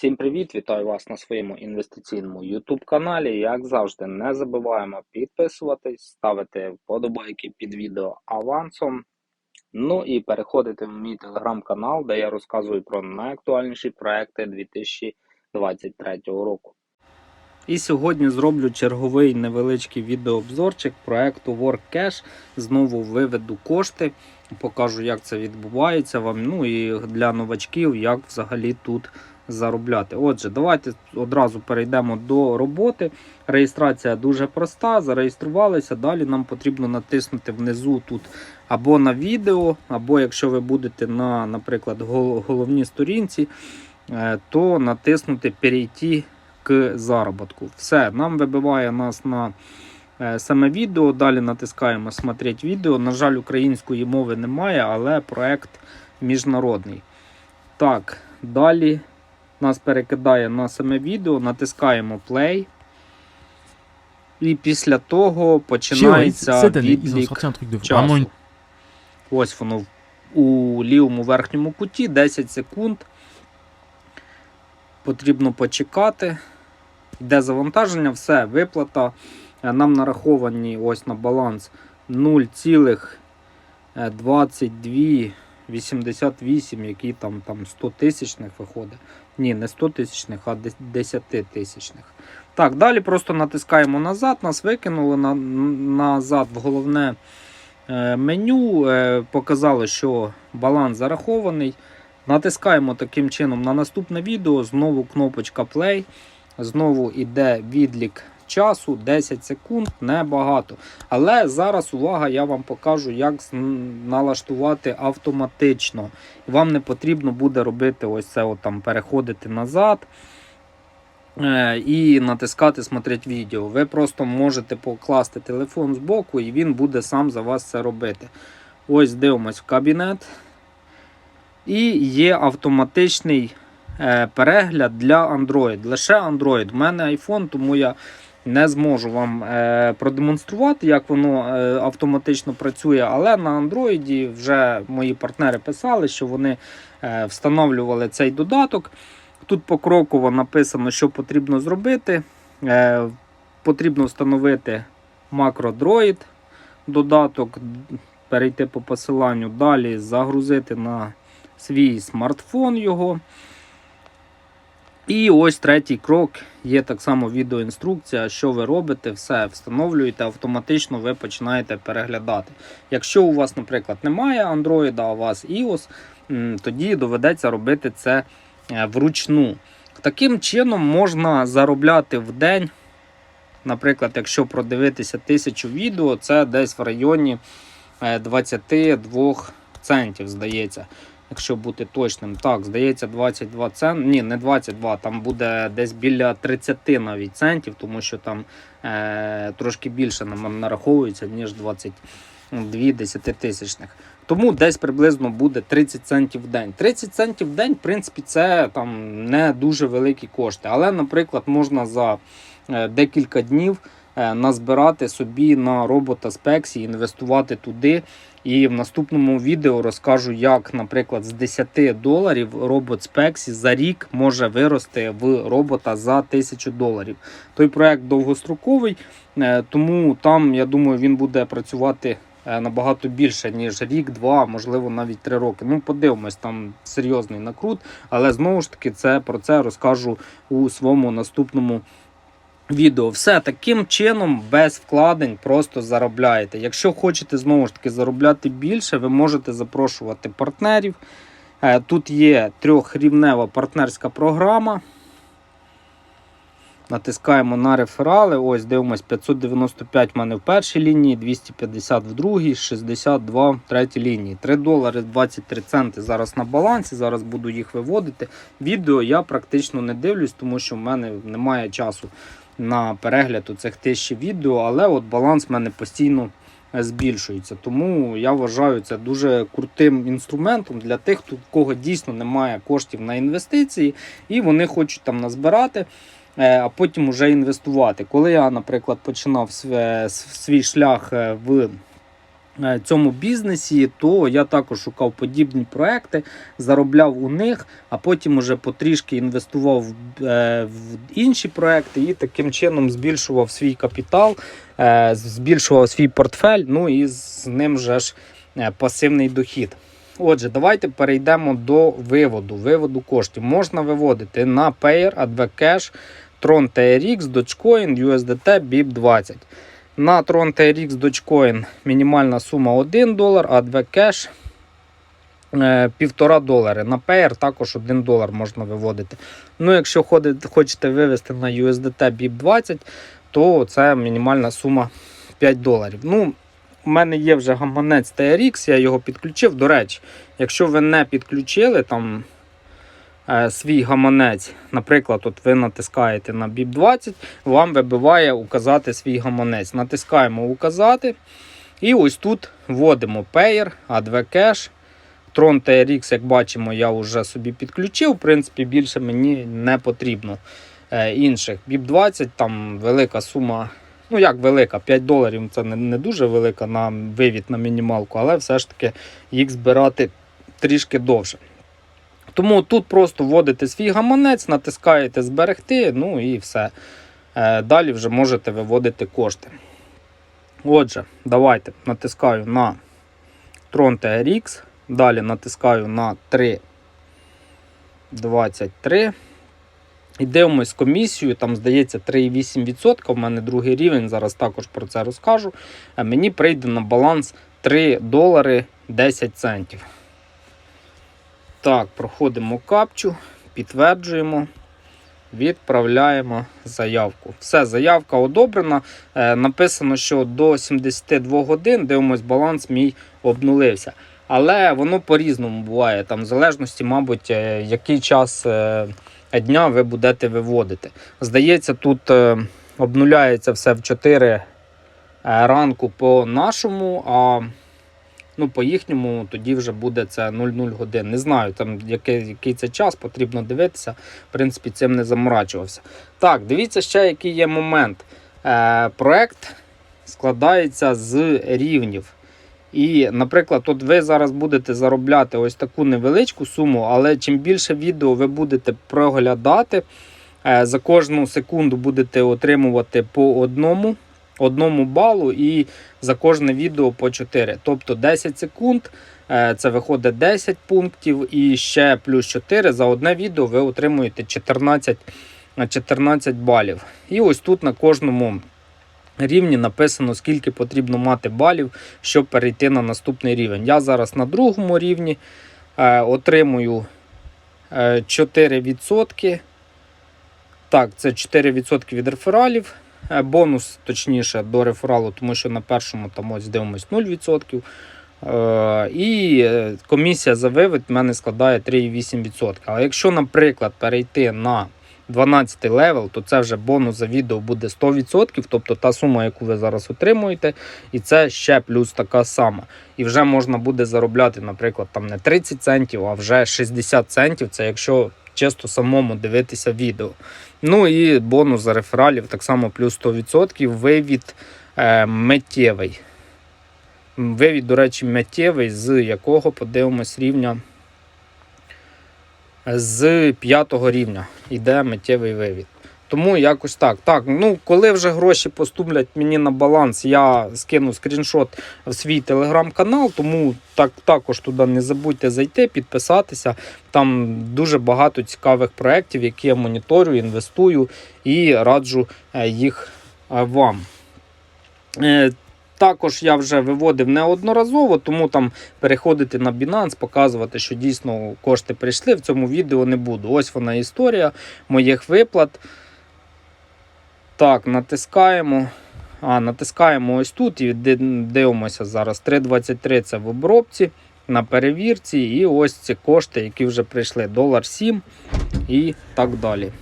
Всім привіт! Вітаю вас на своєму інвестиційному YouTube каналі. Як завжди, не забуваємо підписуватись, ставити вподобайки під відео авансом. Ну і переходити в мій телеграм-канал, де я розказую про найактуальніші проекти 2023 року. І сьогодні зроблю черговий невеличкий відеообзорчик проекту WorkCash. Знову виведу кошти, покажу, як це відбувається вам. Ну і для новачків, як взагалі тут заробляти. Отже, давайте одразу перейдемо до роботи. Реєстрація дуже проста. Зареєструвалися. Далі нам потрібно натиснути внизу тут або на відео, або якщо ви будете на, наприклад, головній сторінці, е, то натиснути Перейти к заробітку. Все, нам вибиває нас на е, саме відео. Далі натискаємо Смотреть відео. На жаль, української мови немає, але проект міжнародний. Так, далі нас перекидає на саме відео, натискаємо play. І після того починається відлік часу. Ось воно у лівому верхньому куті 10 секунд. Потрібно почекати. Йде завантаження, все, виплата. Е, Нам нараховані ось на баланс 0,2288, які там, там 100 тисячних виходить. Ні, не 100 тисячних, а 10 тисячних. Так, далі просто натискаємо назад, нас викинули на, назад в головне е, меню. Е, показали, що баланс зарахований. Натискаємо таким чином на наступне відео. Знову кнопочка play. Знову йде відлік часу 10 секунд, небагато. Але зараз увага, я вам покажу, як налаштувати автоматично. Вам не потрібно буде робити ось це, от там, переходити назад. е, І натискати смотреть відео. Ви просто можете покласти телефон з боку, і він буде сам за вас це робити. Ось дивимось в кабінет. І є автоматичний е, перегляд для Android. Лише Android. У мене iPhone, тому я не зможу вам е, продемонструвати, як воно е, автоматично працює. Але на Android вже мої партнери писали, що вони е, встановлювали цей додаток. Тут покроково написано, що потрібно зробити. Потрібно встановити MacroDroid додаток, перейти по посиланню, далі загрузити на свій смартфон його. І ось третій крок. Є так само відеоінструкція, що ви робите, все встановлюєте, автоматично ви починаєте переглядати. Якщо у вас, наприклад, немає Android, а у вас iOS, тоді доведеться робити це е, вручну. Таким чином можна заробляти в день. Наприклад, якщо продивитися тисячу відео, це десь в районі е, 22 центів, здається. Якщо бути точним, так, здається, 22 цент. Ні, не 22, там буде десь біля 30 навіть центів, тому що там е, трошки більше нам нараховується, ніж 22 десятитисячних. Тому десь приблизно буде 30 центів в день. 30 центів в день, в принципі, це там не дуже великі кошти. Але, наприклад, можна за е, декілька днів е, назбирати собі на робота спексі, інвестувати туди. І в наступному відео розкажу, як, наприклад, з 10 доларів робот Спексі за рік може вирости в робота за 1000 доларів. Той проект довгостроковий, е, тому там, я думаю, він буде працювати е, набагато більше, ніж рік, два, можливо, навіть три роки. Ну, подивимось, там серйозний накрут, але знову ж таки, це про це розкажу у своєму наступному відео. Все таким чином, без вкладень, просто заробляєте. Якщо хочете знову ж таки заробляти більше, ви можете запрошувати партнерів. Е, Тут є трьохрівнева партнерська програма. Натискаємо на реферали. Ось дивимось 595 в мене в першій лінії, 250 в другій, 62 в третій лінії. 3 долари 23 центи зараз на балансі. Зараз буду їх виводити. Відео я практично не дивлюсь, тому що в мене немає часу на перегляд у цих тисячі відео, але от баланс в мене постійно е, збільшується. Тому я вважаю це дуже крутим інструментом для тих, хто- в кого дійсно немає коштів на інвестиції, і вони хочуть там назбирати. е, А потім вже інвестувати. Коли я, наприклад, починав свій шлях е, в цьому бізнесі, то я також шукав подібні проекти, заробляв у них, а потім уже потрішки інвестував в, е, інші проекти і таким чином збільшував свій капітал, е, збільшував свій портфель. Ну і з ним же ж е, пасивний дохід. Отже, давайте перейдемо до виводу. Виводу коштів. Можна виводити на Payer, AdvCash, Tron TRX, Dogecoin, USDT, BIP20. На Tron TRX Dogecoin мінімальна сума 1 долар, а AdvCash е, 1,5 долари. На Payer також 1 долар можна виводити. Ну, якщо хочете вивести на USDT BIP20, то це мінімальна сума 5 доларів. Ну, у мене є вже гаманець TRX, я його підключив. До речі, якщо ви не підключили там е, свій гаманець, наприклад, от ви натискаєте на BIP20, вам вибиває указати свій гаманець. Натискаємо указати. І ось тут вводимо Payer, AdvCash. Tron TRX, як бачимо, я вже собі підключив. В принципі, більше мені не потрібно е, інших. BIP20, там велика сума. Ну, як велика, 5 доларів це не дуже велика на вивід на мінімалку, але все ж таки їх збирати трішки довше. Тому тут просто вводите свій гаманець, натискаєте зберегти, ну і все. Е, Далі вже можете виводити кошти. Отже, давайте натискаю на Tron TRX, далі натискаю на 3.23. І дивимось комісію, там здається 3,8%. У мене другий рівень, зараз також про це розкажу. Мені прийде на баланс 3 долари 10 центів. Так, проходимо капчу, підтверджуємо, відправляємо заявку. Все, заявка одобрена. Е, написано, що до 72 годин дивимось, баланс мій обнулився. Але воно по-різному буває. Там, в залежності, мабуть, е, який час. е, дня ви будете виводити. Здається, тут обнуляється все в 4 е, ранку по нашому, а ну, по їхньому тоді вже буде це 00 годин. Не знаю, там який, який це час, потрібно дивитися. В принципі, цим не заморачувався. Так, дивіться ще, який є момент. Е, проект складається з рівнів. І, наприклад, от ви зараз будете заробляти ось таку невеличку суму, але чим більше відео ви будете проглядати, е, за кожну секунду будете отримувати по одному, одному балу і за кожне відео по 4. Тобто 10 секунд е, це виходить 10 пунктів, і ще плюс 4 за одне відео ви отримуєте 14, 14 балів. І ось тут на кожному рівні написано, скільки потрібно мати балів, щоб перейти на наступний рівень. Я зараз на другому рівні е, отримую е, 4%. Так, це 4% від рефералів. Е, бонус, точніше, до рефералу, тому що на першому там ось дивимось 0%. Е, і е, комісія за вивід в мене складає 3,8%. А якщо, наприклад, перейти на 12 левел, то це вже бонус за відео буде 100%, тобто та сума, яку ви зараз отримуєте, і це ще плюс така сама. І вже можна буде заробляти, наприклад, там не 30 центів, а вже 60 центів. Це якщо чисто самому дивитися відео. Ну і бонус за рефералів так само плюс 100%. Вивід е, миттєвий. Вивід, до речі, миттєвий, з якого подивимось рівня з п'ятого рівня йде миттєвий вивід. Тому якось так. Так, ну коли вже гроші поступлять мені на баланс, я скину скріншот в свій телеграм-канал, тому так, також туди не забудьте зайти, підписатися. Там дуже багато цікавих проєктів, які я моніторю, інвестую і раджу е, їх е, вам. Е, також я вже виводив неодноразово, тому там переходити на Binance, показувати, що дійсно кошти прийшли. В цьому відео не буду. Ось вона історія моїх виплат. Так, натискаємо. А, натискаємо ось тут і дивимося зараз. 3,23 це в обробці на перевірці. І ось ці кошти, які вже прийшли. Долар 7 і так далі.